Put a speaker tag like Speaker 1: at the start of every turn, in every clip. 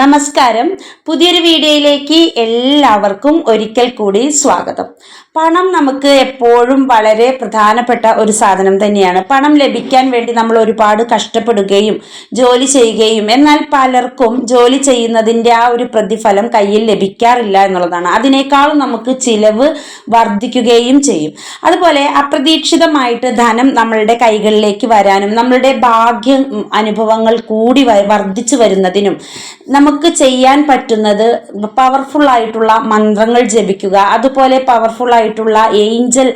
Speaker 1: നമസ്കാരം. പുതിയൊരു വീഡിയോയിലേക്ക് എല്ലാവർക്കും ഒരിക്കൽ കൂടി സ്വാഗതം. പണം നമുക്ക് എപ്പോഴും വളരെ പ്രധാനപ്പെട്ട ഒരു സാധനം തന്നെയാണ്. പണം ലഭിക്കാൻ വേണ്ടി നമ്മൾ ഒരുപാട് കഷ്ടപ്പെടുകയും ജോലി ചെയ്യുകയും എന്നാൽ പലർക്കും ജോലി ചെയ്യുന്നതിന്റെ ആ ഒരു പ്രതിഫലം കയ്യിൽ ലഭിക്കാറില്ല എന്നുള്ളതാണ്. അതിനേക്കാളും നമുക്ക് ചിലവ് വർദ്ധിക്കുകയും ചെയ്യും. അതുപോലെ അപ്രതീക്ഷിതമായിട്ട് ധനം നമ്മളുടെ കൈകളിലേക്ക് വരാനും നമ്മളുടെ ഭാഗ്യ അനുഭവങ്ങൾ കൂടി വർദ്ധിച്ചു വരുന്നതിനും നമുക്ക് ചെയ്യാൻ പറ്റുന്നത് പവർഫുൾ ആയിട്ടുള്ള മന്ത്രങ്ങൾ ജപിക്കുക അതുപോലെ പവർഫുൾ ആയിട്ടുള്ള ഏഞ്ചൽ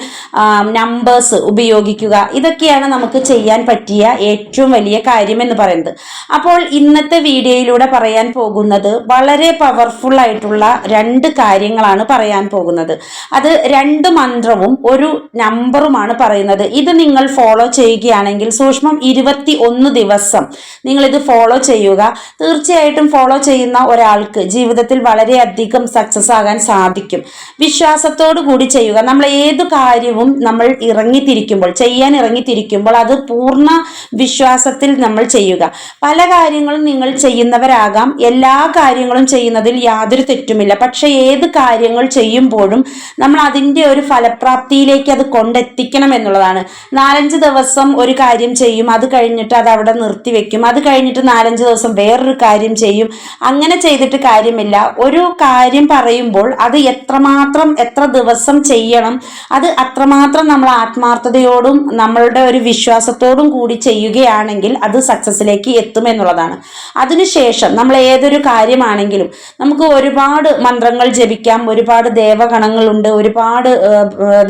Speaker 1: നമ്പേഴ്സ് ഉപയോഗിക്കുക. ഇതൊക്കെയാണ് നമുക്ക് ചെയ്യാൻ പറ്റിയ ഏറ്റവും വലിയ കാര്യം എന്ന് പറയുന്നത്. അപ്പോൾ ഇന്നത്തെ വീഡിയോയിലൂടെ പറയാൻ പോകുന്നത് വളരെ പവർഫുൾ ആയിട്ടുള്ള രണ്ട് കാര്യങ്ങളാണ് പറയാൻ പോകുന്നത്. അത് രണ്ട് മന്ത്രവും ഒരു നമ്പറുമാണ് പറയുന്നത്. ഇത് നിങ്ങൾ ഫോളോ ചെയ്യുകയാണെങ്കിൽ സൂക്ഷ്മം ഇരുപത്തി ഒന്ന് ദിവസം നിങ്ങൾ ഇത് ഫോളോ ചെയ്യുക. തീർച്ചയായിട്ടും ഫോളോ ചെയ്യുന്ന ഒരാൾക്ക് ജീവിതത്തിൽ വളരെയധികം സക്സസ് ആകാൻ സാധിക്കും. വിശ്വാസത്തോടു കൂടി ചെയ്യുക. നമ്മൾ ഏത് കാര്യവും നമ്മൾ ഇറങ്ങിത്തിരിക്കുമ്പോൾ ചെയ്യാൻ ഇറങ്ങിത്തിരിക്കുമ്പോൾ അത് പൂർണ വിശ്വാസത്തിൽ നമ്മൾ ചെയ്യുക. പല കാര്യങ്ങളും നിങ്ങൾ ചെയ്യുന്നവരാകാം. എല്ലാ കാര്യങ്ങളും ചെയ്യുന്നതിൽ യാതൊരു തെറ്റുമില്ല. പക്ഷെ ഏത് കാര്യങ്ങൾ ചെയ്യുമ്പോഴും നമ്മൾ അതിന്റെ ഒരു ഫലപ്രാപ്തിയിലേക്ക് അത് കൊണ്ടെത്തിക്കണം എന്നുള്ളതാണ്. നാലഞ്ച് ദിവസം ഒരു കാര്യം ചെയ്യും. അത് കഴിഞ്ഞിട്ട് അത് അവിടെ നിർത്തിവെക്കും. അത് കഴിഞ്ഞിട്ട് നാലഞ്ച് ദിവസം വേറൊരു കാര്യം ചെയ്യും. അങ്ങനെ ചെയ്തിട്ട് കാര്യമില്ല. ഒരു കാര്യം പറയുമ്പോൾ അത് എത്രമാത്രം എത്ര ദിവസം ചെയ്യണം അത് അത്രമാത്രം നമ്മൾ ആത്മാർത്ഥതയോടും നമ്മളുടെ ഒരു വിശ്വാസത്തോടും കൂടി ചെയ്യുകയാണെങ്കിൽ അത് സക്സസ്സിലേക്ക് എത്തും എന്നുള്ളതാണ്. അതിനുശേഷം നമ്മൾ ഏതൊരു കാര്യമാണെങ്കിലും നമുക്ക് ഒരുപാട് മന്ത്രങ്ങൾ ജപിക്കാം ഒരുപാട് ദേവഗണങ്ങളുണ്ട് ഒരുപാട്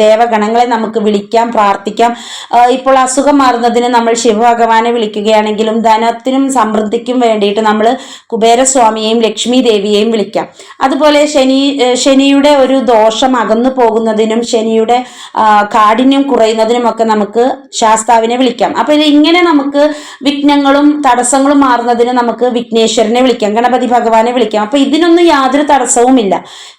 Speaker 1: ദേവഗണങ്ങളെ നമുക്ക് വിളിക്കാം പ്രാർത്ഥിക്കാം. ഇപ്പോൾ അസുഖം മാറുന്നതിന് നമ്മൾ ശിവഭഗവാനെ വിളിക്കുകയാണെങ്കിലും ധനത്തിനും സമൃദ്ധിക്കും വേണ്ടിയിട്ട് നമ്മൾ കുബേരസ്വാമിയെയും ലക്ഷ്മി ദേവിയെയും വിളിക്കാം. അതുപോലെ ശനി ശനിയുടെ ഒരു ദോഷം അകന്നു പോകുന്നതിനും ശനിയുടെ കാഠിന്യം കാഠിന്യം കുറയുന്നതിനുമൊക്കെ നമുക്ക് ശാസ്താവിനെ വിളിക്കാം. അപ്പൊ ഇങ്ങനെ നമുക്ക് വിഘ്നങ്ങളും തടസ്സങ്ങളും മാറുന്നതിന് നമുക്ക് വിഘ്നേശ്വരനെ വിളിക്കാം ഗണപതി ഭഗവാനെ വിളിക്കാം. അപ്പൊ ഇതിനൊന്നും യാതൊരു തടസ്സവുമില്ല.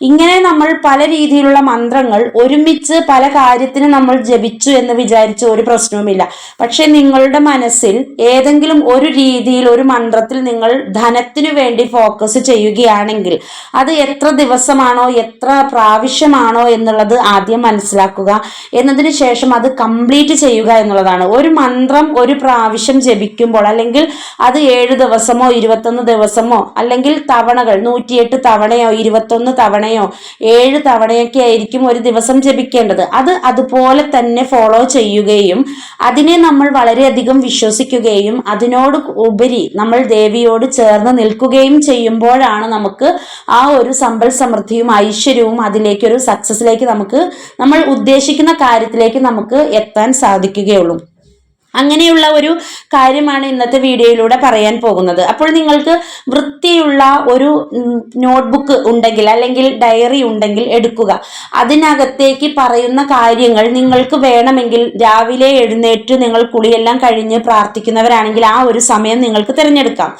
Speaker 1: ഇങ്ങനെ നമ്മൾ പല രീതിയിലുള്ള മന്ത്രങ്ങൾ ഒരുമിച്ച് പല കാര്യത്തിന് നമ്മൾ ജപിച്ചു എന്ന് വിചാരിച്ച് ഒരു പ്രശ്നവുമില്ല. പക്ഷെ നിങ്ങളുടെ മനസ്സിൽ ഏതെങ്കിലും ഒരു രീതിയിൽ ഒരു മന്ത്രത്തിൽ നിങ്ങൾ ധനത്തിനു വേണ്ടി ഫോക്കസ് ചെയ്യുകയാണെങ്കിൽ അത് എത്ര ദിവസമാണോ എത്ര പ്രാവശ്യമാണോ എന്നുള്ളത് ആദ്യം മനസ്സിലാക്കുക. എന്നതിന് ശേഷം അത് കംപ്ലീറ്റ് ചെയ്യുക എന്നുള്ളതാണ്. ഒരു മന്ത്രം ഒരു പ്രാവശ്യം ജപിക്കുമ്പോൾ അല്ലെങ്കിൽ അത് ഏഴ് ദിവസമോ ഇരുപത്തൊന്ന് ദിവസമോ അല്ലെങ്കിൽ തവണകൾ നൂറ്റിയെട്ട് തവണയോ ഇരുപത്തൊന്ന് തവണയോ ഏഴ് തവണയൊക്കെ ആയിരിക്കും ഒരു ദിവസം ജപിക്കേണ്ടത്. അത് അതുപോലെ തന്നെ ഫോളോ ചെയ്യുകയും അതിനെ നമ്മൾ വളരെയധികം വിശ്വസിക്കുകയും അതിനോട് ഉപരി നമ്മൾ ദേവിയോട് ചേർന്ന് നിൽക്കുകയും ചെയ്യുമ്പോഴാണ് നമുക്ക് ആ ഒരു സമ്പൽ സമൃദ്ധിയും ഐശ്വര്യവും അതിലേക്കൊരു സക്സസ്സിലേക്ക് നമുക്ക് നമ്മൾ ഉദ്ദേശിക്കുന്ന കാര്യത്തിലേക്ക് നമുക്ക് എത്താൻ സാധിക്കുകയുള്ളൂ. അങ്ങനെയുള്ള ഒരു കാര്യമാണ് ഇന്നത്തെ വീഡിയോയിലൂടെ പറയാൻ പോകുന്നത്. അപ്പോൾ നിങ്ങൾക്ക് വൃത്തിയുള്ള ഒരു നോട്ട്ബുക്ക് ഉണ്ടെങ്കിൽ അല്ലെങ്കിൽ ഡയറി ഉണ്ടെങ്കിൽ എടുക്കുക. അതിനകത്തേക്ക് പറയുന്ന കാര്യങ്ങൾ നിങ്ങൾക്ക് വേണമെങ്കിൽ രാവിലെ എഴുന്നേറ്റ് നിങ്ങൾ കുളിയെല്ലാം കഴിഞ്ഞ് പ്രാർത്ഥിക്കുന്നവരാണെങ്കിൽ ആ ഒരു സമയം നിങ്ങൾക്ക് തിരഞ്ഞെടുക്കാം.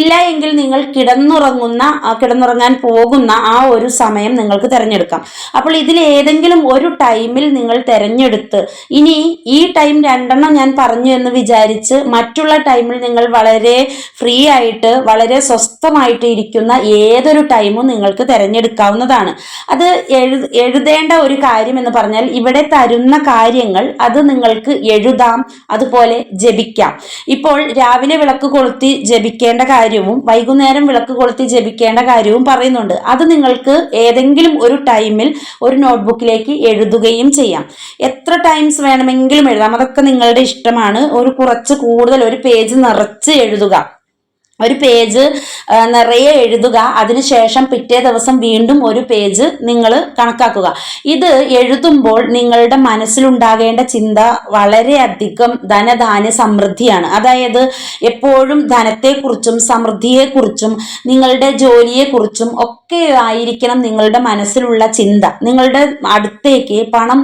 Speaker 1: ഇല്ല എങ്കിൽ നിങ്ങൾ കിടന്നുറങ്ങുന്ന കിടന്നുറങ്ങാൻ പോകുന്ന ആ ഒരു സമയം നിങ്ങൾക്ക് തിരഞ്ഞെടുക്കാം. അപ്പോൾ ഇതിൽ ഏതെങ്കിലും ഒരു ടൈമിൽ നിങ്ങൾ തിരഞ്ഞെടുത്ത് ഇനി ഈ ടൈം രണ്ടെണ്ണം ഞാൻ പറഞ്ഞു എന്ന് വിചാരിച്ച് മറ്റുള്ള ടൈമിൽ നിങ്ങൾ വളരെ ഫ്രീ ആയിട്ട് വളരെ സ്വസ്ഥമായിട്ട് ഇരിക്കുന്ന ഏതൊരു ടൈമും നിങ്ങൾക്ക് തിരഞ്ഞെടുക്കാവുന്നതാണ്. അത് എഴു എഴുതേണ്ട ഒരു കാര്യം എന്ന് പറഞ്ഞാൽ ഇവിടെ തരുന്ന കാര്യങ്ങൾ അത് നിങ്ങൾക്ക് എഴുതാം അതുപോലെ ജപിക്കാം. ഇപ്പോൾ രാവിലെ വിളക്ക് കൊളുത്തി ജപിക്കേണ്ട കാര്യവും വൈകുന്നേരം വിളക്ക് കൊളുത്തി ജപിക്കേണ്ട കാര്യവും പറയുന്നുണ്ട്. അത് നിങ്ങൾക്ക് ഏതെങ്കിലും ഒരു ടൈമിൽ ഒരു നോട്ട്ബുക്കിലേക്ക് എഴുതുകയും ചെയ്യാം. എത്ര ടൈംസ് വേണമെങ്കിലും എഴുതാം. അതൊക്കെ നിങ്ങളുടെ ഇഷ്ടമാണ്. ഒരു കുറച്ച് കൂടുതൽ ഒരു പേജ് നിറച്ച് എഴുതുക. ഒരു പേജ് നിറയെ എഴുതുക. അതിനുശേഷം പിറ്റേ ദിവസം വീണ്ടും ഒരു പേജ് നിങ്ങൾ കണക്കാക്കുക. ഇത് എഴുതുമ്പോൾ നിങ്ങളുടെ മനസ്സിലുണ്ടാകേണ്ട ചിന്ത വളരെയധികം ധനധാന്യ സമൃദ്ധിയാണ്. അതായത് എപ്പോഴും ധനത്തെക്കുറിച്ചും സമൃദ്ധിയെക്കുറിച്ചും നിങ്ങളുടെ ജോലിയെക്കുറിച്ചും ഒക്കെ ആയിരിക്കണം നിങ്ങളുടെ മനസ്സിലുള്ള ചിന്ത. നിങ്ങളുടെ അടുത്തേക്ക് പണം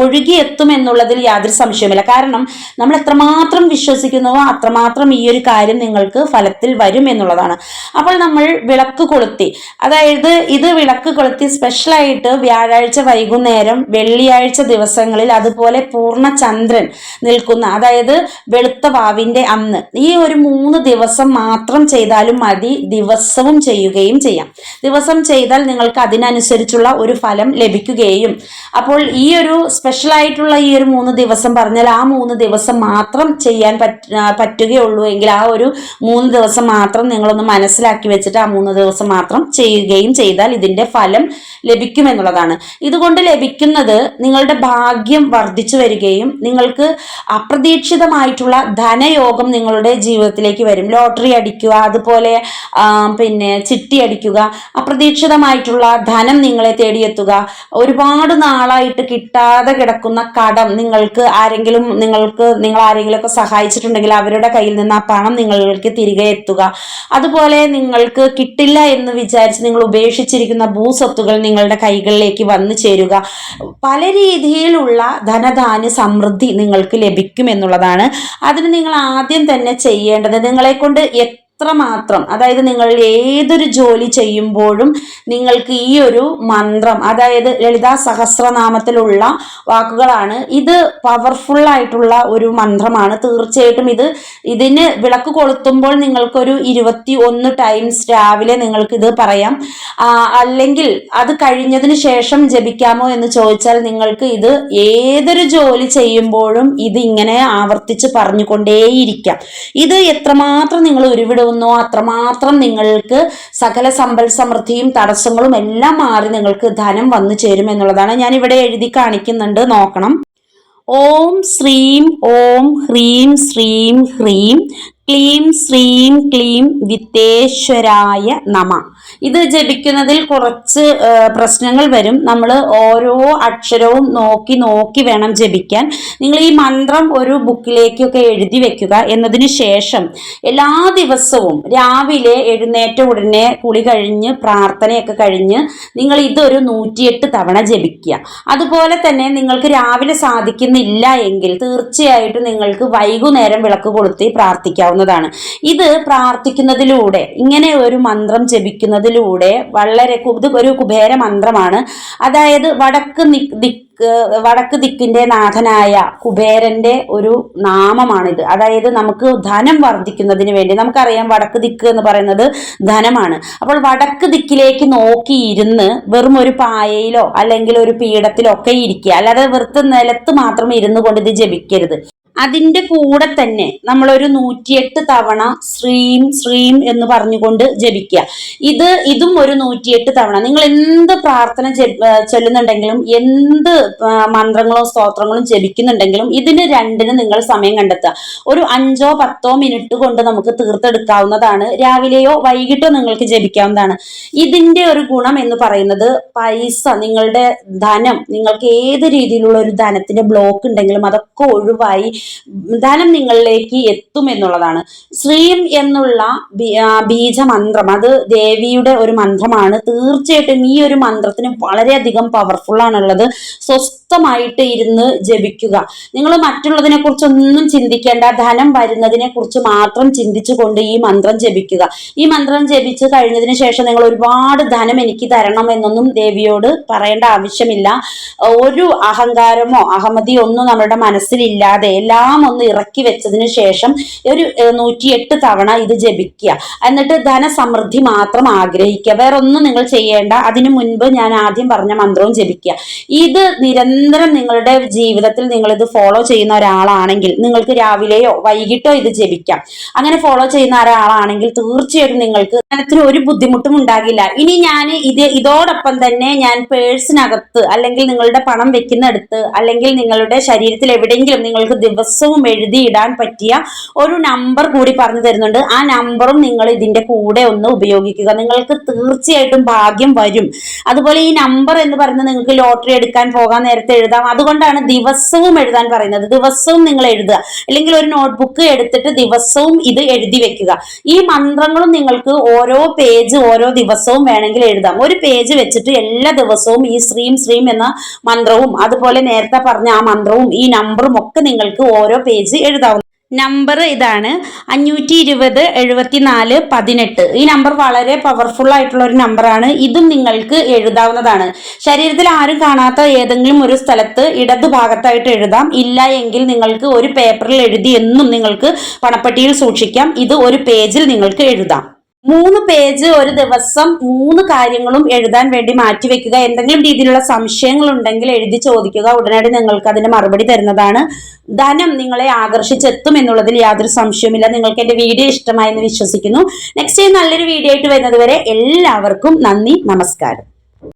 Speaker 1: ഒഴുകിയെത്തും എന്നുള്ളതിൽ യാതൊരു സംശയമില്ല കാരണം നമ്മൾ എത്രമാത്രം വിശ്വസിക്കുന്നുവോ അത്രമാത്രം ഈ ഒരു കാര്യം നിങ്ങൾക്ക് ഫലത്തിൽ വരും എന്നുള്ളതാണ്. അപ്പോൾ നമ്മൾ വിളക്ക് കൊളുത്തി. അതായത് ഇത് വിളക്ക് കൊളുത്തി സ്പെഷ്യലായിട്ട് വ്യാഴാഴ്ച വൈകുന്നേരം വെള്ളിയാഴ്ച ദിവസങ്ങളിൽ അതുപോലെ പൂർണ ചന്ദ്രൻ നിൽക്കുന്ന അതായത് വെളുത്ത വാവിന്റെ അന്ന് ഈ ഒരു മൂന്ന് ദിവസം മാത്രം ചെയ്താലും മതി ദിവസവും ചെയ്യുകയും ചെയ്യാം. ദിവസം ചെയ്താൽ നിങ്ങൾക്ക് അതിനനുസരിച്ചുള്ള ഒരു ഫലം ലഭിക്കുകയും. അപ്പോൾ ഈ ഒരു സ്പെഷ്യലായിട്ടുള്ള ഈ ഒരു മൂന്ന് ദിവസം പറഞ്ഞാൽ ആ മൂന്ന് ദിവസം മാത്രം ചെയ്യാൻ പറ്റ പറ്റുകയുള്ളൂ എങ്കിൽ ആ ഒരു മൂന്ന് ദിവസം മാത്രം നിങ്ങളൊന്ന് മനസ്സിലാക്കി വെച്ചിട്ട് ആ മൂന്ന് ദിവസം മാത്രം ചെയ്യുകയും ചെയ്താൽ ഇതിന്റെ ഫലം ലഭിക്കുമെന്നുള്ളതാണ്. ഇതുകൊണ്ട് ലഭിക്കുന്നത് നിങ്ങളുടെ ഭാഗ്യം വർദ്ധിച്ചു വരികയും നിങ്ങൾക്ക് അപ്രതീക്ഷിതമായിട്ടുള്ള ധനയോഗം നിങ്ങളുടെ ജീവിതത്തിലേക്ക് വരും. ലോട്ടറി അടിക്കുക അതുപോലെ പിന്നെ ചിട്ടി അടിക്കുക അപ്രതീക്ഷിതമായിട്ടുള്ള ധനം നിങ്ങളെ തേടിയെത്തുക ഒരുപാട് നാളായിട്ട് കിട്ടാതെ കിടക്കുന്ന കടം നിങ്ങൾക്ക് ആരെങ്കിലും നിങ്ങൾക്ക് നിങ്ങൾ ആരെങ്കിലുമൊക്കെ സഹായിച്ചിട്ടുണ്ടെങ്കിൽ അവരുടെ കയ്യിൽ നിന്ന് ആ പണം നിങ്ങൾക്ക് തിരികെ എത്തുക അതുപോലെ നിങ്ങൾക്ക് കിട്ടില്ല എന്ന് വിചാരിച്ച് നിങ്ങൾ ഉപേക്ഷിച്ചിരിക്കുന്ന ഭൂസ്വത്തുകൾ നിങ്ങളുടെ കൈകളിലേക്ക് വന്നു ചേരുക. പല രീതിയിലുള്ള ധനധാന്യ സമൃദ്ധി നിങ്ങൾക്ക് ലഭിക്കും എന്നുള്ളതാണ് അതിന് നിങ്ങൾ ആദ്യം തന്നെ ചെയ്യേണ്ടത്. നിങ്ങളെ കൊണ്ട് എത്രമാത്രം അതായത് നിങ്ങൾ ഏതൊരു ജോലി ചെയ്യുമ്പോഴും നിങ്ങൾക്ക് ഈ ഒരു മന്ത്രം അതായത് ലളിതാ സഹസ്രനാമത്തിലുള്ള വാക്കുകളാണ്. ഇത് പവർഫുൾ ആയിട്ടുള്ള ഒരു മന്ത്രമാണ്. തീർച്ചയായിട്ടും ഇത് ഇതിന് വിളക്ക് കൊളുത്തുമ്പോൾ നിങ്ങൾക്കൊരു ഇരുപത്തി ഒന്ന് ടൈംസ് രാവിലെ നിങ്ങൾക്ക് ഇത് പറയാം. അല്ലെങ്കിൽ അത് കഴിഞ്ഞതിന് ശേഷം ജപിക്കാമോ എന്ന് ചോദിച്ചാൽ നിങ്ങൾക്ക് ഇത് ഏതൊരു ജോലി ചെയ്യുമ്പോഴും ഇത് ഇങ്ങനെ ആവർത്തിച്ച് പറഞ്ഞുകൊണ്ടേയിരിക്കാം. ഇത് എത്രമാത്രം നിങ്ങൾ ഉരുവിടുന്നോ അത്രമാത്രം നിങ്ങൾക്ക് സകല സമ്പൽ സമൃദ്ധിയും തടസ്സങ്ങളും എല്ലാം മാറി നിങ്ങൾക്ക് ധനം വന്നു ചേരും എന്നുള്ളതാണ് ഞാൻ ഇവിടെ എഴുതി കാണിക്കുന്നുണ്ട്. നോക്കണം. ഓം ശ്രീം ഓം ഹ്രീം ശ്രീം ഹ്രീം ക്ലീം ശ്രീം ക്ലീം വിത്തേശ്വരായ നമ. ഇത് ജപിക്കുന്നതിൽ കുറച്ച് പ്രശ്നങ്ങൾ വരും. നമ്മൾ ഓരോ അക്ഷരവും നോക്കി നോക്കി വേണം ജപിക്കാൻ. നിങ്ങൾ ഈ മന്ത്രം ഒരു ബുക്കിലേക്കൊക്കെ എഴുതി വെക്കുക എന്നതിന് ശേഷം എല്ലാ ദിവസവും രാവിലെ എഴുന്നേറ്റ ഉടനെ കുളി കഴിഞ്ഞ് പ്രാർത്ഥനയൊക്കെ കഴിഞ്ഞ് നിങ്ങൾ ഇതൊരു നൂറ്റിയെട്ട് തവണ ജപിക്കുക. അതുപോലെ തന്നെ നിങ്ങൾക്ക് രാവിലെ സാധിക്കുന്നില്ല എങ്കിൽ തീർച്ചയായിട്ടും നിങ്ങൾക്ക് വൈകുന്നേരം വിളക്ക് കൊളുത്തി പ്രാർത്ഥിക്കാവുന്നതാണ് ഇത് പ്രാർത്ഥിക്കുന്നതിലൂടെ ഇങ്ങനെ ഒരു മന്ത്രം ജപിക്കുന്നതിലൂടെ വളരെ ഇത് ഒരു കുബേര മന്ത്രമാണ്. അതായത് വടക്ക് ദിക്ക് വടക്ക് ദിക്കിന്റെ നാഥനായ കുബേരന്റെ ഒരു നാമമാണിത്. അതായത് നമുക്ക് ധനം വർദ്ധിക്കുന്നതിന് വേണ്ടി നമുക്കറിയാം വടക്ക് ദിക്ക് എന്ന് പറയുന്നത് ധനമാണ്. അപ്പോൾ വടക്ക് ദിക്കിലേക്ക് നോക്കിയിരുന്ന് വെറും ഒരു പായയിലോ അല്ലെങ്കിൽ ഒരു പീഠത്തിലോ ഒക്കെ ഇരിക്കുക. അല്ലാതെ വെറുത്ത് നിലത്ത് മാത്രം ഇരുന്നു കൊണ്ട് ഇത് ജപിക്കരുത്. അതിന്റെ കൂടെ തന്നെ നമ്മളൊരു നൂറ്റിയെട്ട് തവണ ശ്രീം ശ്രീം എന്ന് പറഞ്ഞുകൊണ്ട് ജപിക്കുക. ഇത് ഇതും ഒരു നൂറ്റിയെട്ട് തവണ. നിങ്ങൾ എന്ത് പ്രാർത്ഥന ചൊല്ലുന്നുണ്ടെങ്കിലും എന്ത് മന്ത്രങ്ങളോ സ്തോത്രങ്ങളോ ജപിക്കുന്നുണ്ടെങ്കിലും ഇതിന് രണ്ടിന് നിങ്ങൾ സമയം കണ്ടെത്തുക. ഒരു അഞ്ചോ പത്തോ മിനിറ്റ് കൊണ്ട് നമുക്ക് തീർത്തെടുക്കാവുന്നതാണ്. രാവിലെയോ വൈകിട്ടോ നിങ്ങൾക്ക് ജപിക്കാവുന്നതാണ്. ഇതിന്റെ ഒരു ഗുണം എന്ന് പറയുന്നത് പൈസ നിങ്ങളുടെ ധനം നിങ്ങൾക്ക് ഏത് രീതിയിലുള്ള ഒരു ധനത്തിന്റെ ബ്ലോക്ക് ഉണ്ടെങ്കിലും അതൊക്കെ ഒഴിവായി ധനം നിങ്ങളിലേക്ക് എത്തും എന്നുള്ളതാണ്. ശ്രീം എന്നുള്ള ബീജമന്ത്രം അത് ദേവിയുടെ ഒരു മന്ത്രമാണ്. തീർച്ചയായിട്ടും ഈ ഒരു മന്ത്രത്തിന് വളരെയധികം പവർഫുൾ ആണുള്ളത്. സ്വസ്ഥമായിട്ട് ഇരുന്ന് ജപിക്കുക. നിങ്ങൾ മറ്റുള്ളതിനെ കുറിച്ചൊന്നും ചിന്തിക്കേണ്ട. ധനം വരുന്നതിനെ കുറിച്ച് മാത്രം ചിന്തിച്ചുകൊണ്ട് ഈ മന്ത്രം ജപിക്കുക. ഈ മന്ത്രം ജപിച്ച് കഴിഞ്ഞതിന് ശേഷം നിങ്ങൾ ഒരുപാട് ധനം എനിക്ക് തരണം എന്നൊന്നും ദേവിയോട് പറയേണ്ട ആവശ്യമില്ല. ഒരു അഹങ്കാരമോ അഹമ്മതിയോ ഒന്നും നമ്മുടെ മനസ്സിലില്ലാതെ എല്ലാം ഒന്ന് ഇറക്കി വെച്ചതിന് ശേഷം ഒരു നൂറ്റിയെട്ട് തവണ ഇത് ജപിക്കുക. എന്നിട്ട് ധനസമൃദ്ധി മാത്രം ആഗ്രഹിക്കുക. വേറെ ഒന്നും നിങ്ങൾ ചെയ്യേണ്ട. അതിനു മുൻപ് ഞാൻ ആദ്യം പറഞ്ഞ മന്ത്രവും ജപിക്കുക. ഇത് നിരന്തരം നിങ്ങളുടെ ജീവിതത്തിൽ നിങ്ങൾ ഇത് ഫോളോ ചെയ്യുന്ന ഒരാളാണെങ്കിൽ നിങ്ങൾക്ക് രാവിലെയോ വൈകിട്ടോ ഇത് ജപിക്കാം. അങ്ങനെ ഫോളോ ചെയ്യുന്ന ഒരാളാണെങ്കിൽ തീർച്ചയായിട്ടും നിങ്ങൾക്ക് ധനത്തിന് ഒരു ബുദ്ധിമുട്ടും ഉണ്ടാകില്ല. ഇനി ഞാൻ ഇത് ഇതോടൊപ്പം തന്നെ ഞാൻ പേഴ്സിനകത്ത് അല്ലെങ്കിൽ നിങ്ങളുടെ പണം വെക്കുന്നിടത്ത് അല്ലെങ്കിൽ നിങ്ങളുടെ ശരീരത്തിൽ എവിടെയെങ്കിലും നിങ്ങൾക്ക് ദിവസവും എഴുതിയിടാൻ പറ്റിയ ഒരു നമ്പർ കൂടി പറഞ്ഞു തരുന്നുണ്ട്. ആ നമ്പറും നിങ്ങൾ ഇതിന്റെ കൂടെ ഒന്ന് ഉപയോഗിക്കുക. നിങ്ങൾക്ക് തീർച്ചയായിട്ടും ഭാഗ്യം വരും. അതുപോലെ ഈ നമ്പർ എന്ന് പറയുന്നത് നിങ്ങൾക്ക് ലോട്ടറി എടുക്കാൻ പോകാൻ നേരത്തെ എഴുതാം. അതുകൊണ്ടാണ് ദിവസവും എഴുതാൻ പറയുന്നത്. ദിവസവും നിങ്ങൾ എഴുതുക. അല്ലെങ്കിൽ ഒരു നോട്ട്ബുക്ക് എടുത്തിട്ട് ദിവസവും ഇത് എഴുതി വെക്കുക. ഈ മന്ത്രങ്ങളും നിങ്ങൾക്ക് ഓരോ പേജ് ഓരോ ദിവസവും വേണമെങ്കിൽ എഴുതാം. ഒരു പേജ് വെച്ചിട്ട് എല്ലാ ദിവസവും ഈ ശ്രീം ശ്രീം എന്ന മന്ത്രവും അതുപോലെ നേരത്തെ പറഞ്ഞ ആ മന്ത്രവും ഈ നമ്പറും ഒക്കെ നിങ്ങൾക്ക് ഓരോ പേജ് എഴുതാവുന്ന നമ്പർ ഇതാണ് അഞ്ഞൂറ്റി ഇരുപത് എഴുപത്തിനാല് പതിനെട്ട്. ഈ നമ്പർ വളരെ പവർഫുൾ ആയിട്ടുള്ള ഒരു നമ്പറാണ് ഇതും നിങ്ങൾക്ക് എഴുതാവുന്നതാണ്. ശരീരത്തിൽ ആരും കാണാത്ത ഏതെങ്കിലും ഒരു സ്ഥലത്ത് ഇടതു ഭാഗത്തായിട്ട് എഴുതാം. ഇല്ല എങ്കിൽ നിങ്ങൾക്ക് ഒരു പേപ്പറിൽ എഴുതി എന്നും നിങ്ങൾക്ക് പണപ്പെട്ടിയിൽ സൂക്ഷിക്കാം. ഇത് ഒരു പേജിൽ നിങ്ങൾക്ക് എഴുതാം. മൂന്ന് പേജ് ഒരു ദിവസം മൂന്ന് കാര്യങ്ങളും എഴുതാൻ വേണ്ടി മാറ്റിവെക്കുക എന്തെങ്കിലും രീതിയിലുള്ള സംശയങ്ങൾ ഉണ്ടെങ്കിൽ എഴുതി ചോദിക്കുക. ഉടനടി നിങ്ങൾക്ക് അതിന്റെ മറുപടി തരുന്നതാണ്. ധനം നിങ്ങളെ ആകർഷിച്ചെത്തും എന്നുള്ളതിൽ യാതൊരു സംശയവുമില്ല. നിങ്ങൾക്ക് എന്റെ വീഡിയോ ഇഷ്ടമായി എന്ന് വിശ്വസിക്കുന്നു നെക്സ്റ്റ് നല്ലൊരു വീഡിയോ ആയിട്ട് വരുന്നതുവരെ എല്ലാവർക്കും നന്ദി നമസ്കാരം.